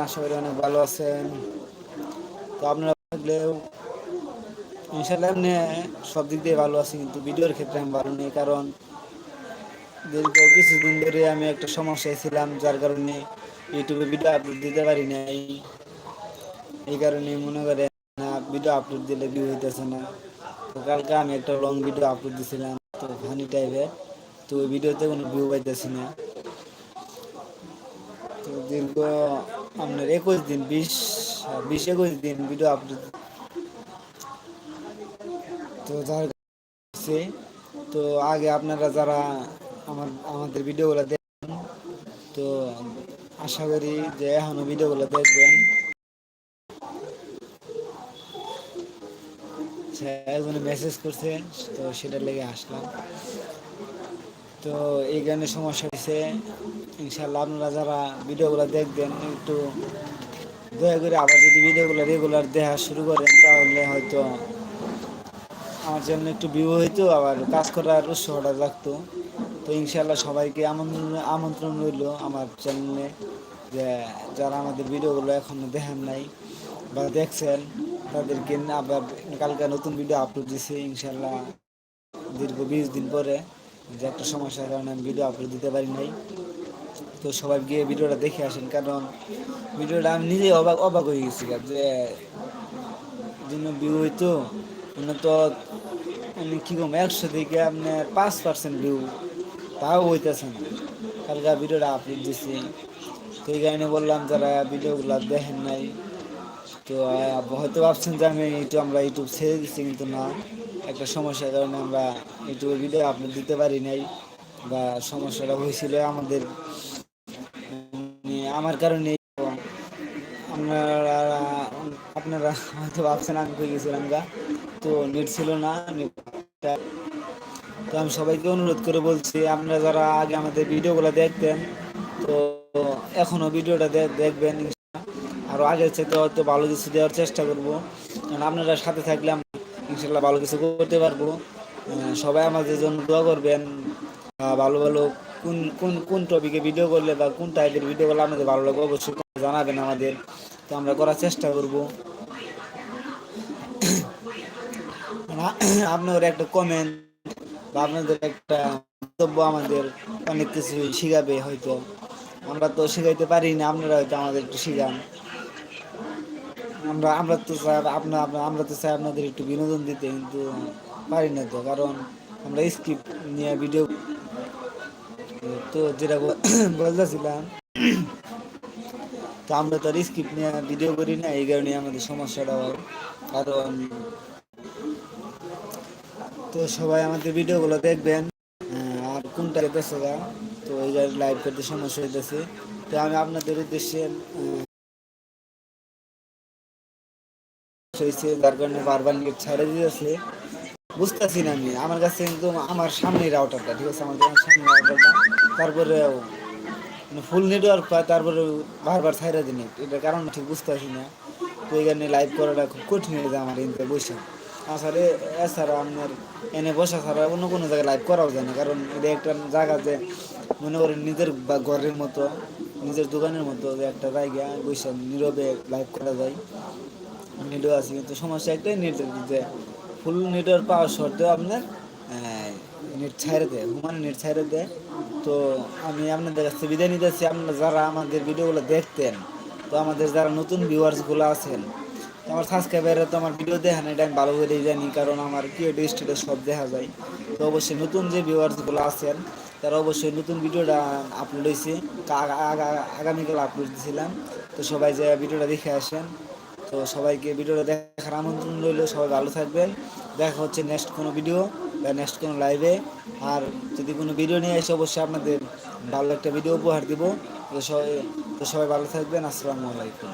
আশা করি অনেক ভালো আছেন। তো আপনারা থাকলেও ইনশাল্লাহ এমনি সব দিক দিয়ে ভালো আছি, কিন্তু ভিডিওর ক্ষেত্রে আমি ভালো নেই, কারণ দীর্ঘ কিছুদিন ধরে আমি একটা সমস্যায় ছিলাম, যার কারণে ইউটিউবে ভিডিও আপলোড দিতে পারি নাই। এই কারণে মনে করেন না ভিডিও আপলোড দিলে ভিউ হইতেছে না। তো কালকে আমি একটা লং ভিডিও আপলোড দিছিলাম, তো ফানি টাইপের তো ওই ভিডিওতে কোনো ভিউ পাইতেছি না। তো দীর্ঘ আপনার একুশ দিন, বিশ বিশ একুশ দিন ভিডিও আপলোড তো যার কাছে, তো আগে আপনারা যারা আমার, আমাদের ভিডিওগুলো দেখেন, তো আশা করি যে এখনও ভিডিওগুলো দেখবেন। সে একজনে মেসেজ করছে, তো সেটার লেগে আসলাম। তো এই গানের সমস্যা হয়েছে ইনশাল্লাহ আপনারা যারা ভিডিওগুলো দেখবেন, একটু দয়া করে আবার যদি ভিডিওগুলো রেগুলার দেখা শুরু করেন, তাহলে হয়তো আমার জন্য একটু ভিউ হইতো, আবার কাজ করার উৎসাহটা লাগতো তো ইনশাল্লাহ সবাইকে আমন্ত্রণ আমন্ত্রণ রইল আমার চ্যানেলে যে যারা আমাদের ভিডিওগুলো এখনও দেখেন নাই বা দেখছেন, তাদেরকে আবার কালকে নতুন ভিডিও আপলোড দিছি ইনশাল্লাহ দীর্ঘ বিশ দিন পরে। যে একটা সমস্যার কারণে আমি ভিডিও আপলোড দিতে পারি নাই। তো সবাই গিয়ে ভিডিওটা দেখে আসেন, কারণ ভিডিওটা আমি নিজেই অবাক অবাক হয়ে গেছি যে জন্য ভিউ হইতো মানে তো আমি কী কম একশো থেকে আপনার পাঁচ পার্সেন্ট ভিউ তাও হইতেছে না। কালকে ভিডিওটা আপলোড দিছি, তো এই কারণে বললাম, যারা ভিডিওগুলো দেখেন নাই তো হয়তো ভাবছেন যে আমি একটু আমরা ইউটিউব ছেড়ে দিচ্ছি কিন্তু না। একটা সমস্যার কারণে আমরা ইউটিউবে ভিডিও আপলোড দিতে পারি নাই, বা সমস্যাটা হয়েছিল আমাদের মানে আমার কারণে। আপনারা আপনারা হয়তো ভাবছেন আমি কই গেছিলাম গা। তো নেট ছিল না তো আমি সবাইকে অনুরোধ করে বলছি, আপনারা যারা আগে আমাদের ভিডিওগুলো দেখতেন, তো এখনও ভিডিওটা দেখবেন আরও আগের চাইতে হয়তো ভালো কিছু দেওয়ার চেষ্টা করব। কারণ আপনারা সাথে থাকলে ইনশাল্লাহ ভালো কিছু করতে পারব। সবাই আমাদের জন্য দোয়া করবেন। ভালো ভালো কোন কোন কোন টপিকে ভিডিও করলে বা কোন টাইপের ভিডিও করলে আমাদের ভালো লাগবে অবশ্যই জানাবেন আমাদের। তো আমরা করার চেষ্টা করব। আপনার একটা কমেন্ট বা আপনাদের একটা বক্তব্য আমাদের অনেক কিছু শিখাবে হয়তো। আমরা তো শিখাইতে পারি না, আপনারা হয়তো আমাদের একটু শিখান। আমরা আমরা তো চাই আপনার আমরা তো চাই আপনাদের একটু বিনোদন দিতে কিন্তু পারি না তো, কারণ আমরা স্ক্রিপ্ট নিয়ে ভিডিও তো যেটা বল- বলতেছিলাম, তো আমরা তো আর স্ক্রিপ্ট নিয়ে ভিডিও করি না, এই কারণে আমাদের সমস্যাটা হয়। কারণ তো সবাই আমাদের ভিডিওগুলো দেখবেন আর কোনটা দেখতেছে তো এই লাইভ করতে সমস্যা হইতেছে। তো আমি আপনাদের উদ্দেশ্যে হয়েছে, যার কারণে বারবার নেট ছাড়ে দিয়েছে বুঝতেছি না আমি। আমার কাছে কিন্তু আমার সামনে রাউটারটা ঠিক আছে? আমার সামনে রাউটারটা তারপরে ফুল নেটওয়ার্ক পায় তারপরে বারবার ছাইরা দিন এটার কারণ ঠিক বুঝতেছি না। তো এই কারণে লাইভ করাটা খুব কঠিন হয়ে যায় আমার এনতে বসে। আসলে এছাড়া আপনার এনে বসা ছাড়া অন্য কোনো জায়গায় লাইভ করাও যায় না। কারণ এটা একটা জায়গা যে মনে করেন নিজের বা ঘরের মতো, নিজের দোকানের মতো যে একটা জায়গা বসে নীরবে লাইভ করা যায়। নেটও আছে, কিন্তু সমস্যা একটাই, নেট যে ফুল নেটওয়ার্ক পাওয়ার সত্ত্বেও আপনার নেট ছাইড়ে দেয় হুমান নেট ছাইড়ে দেয়। তো আমি আপনাদের কাছে বিদায় নিতেছি আপনারা যারা আমাদের ভিডিওগুলো দেখতেন, তো আমাদের যারা নতুন ভিউয়ার্সগুলো আছেন, তো আমার সাবস্ক্রাইবাররা তো আমার ভিডিও দেখেন, এটা আমি ভালো করেই জানি, কারণ আমার ক্রিয়েটিভ স্টুডিও সব দেখা যায়। তো অবশ্যই নতুন যে ভিউয়ার্সগুলো আছেন, তারা অবশ্যই নতুন ভিডিওটা আপলোড হয়েছে। আগামীকাল আপলোড দিয়েছিলাম তো সবাই যে ভিডিওটা দেখে আসেন তো সবাইকে ভিডিওটা দেখার আমন্ত্রণ রইল, সবাই ভালো থাকবেন। দেখা হচ্ছে নেক্সট কোনো ভিডিও বা নেক্সট কোনো লাইভে আর যদি কোনো ভিডিও নিয়ে এসে অবশ্যই আপনাদের ভালো একটা ভিডিও উপহার দিব। তো সবাই তো সবাই ভালো থাকবেন, আসসালামু আলাইকুম।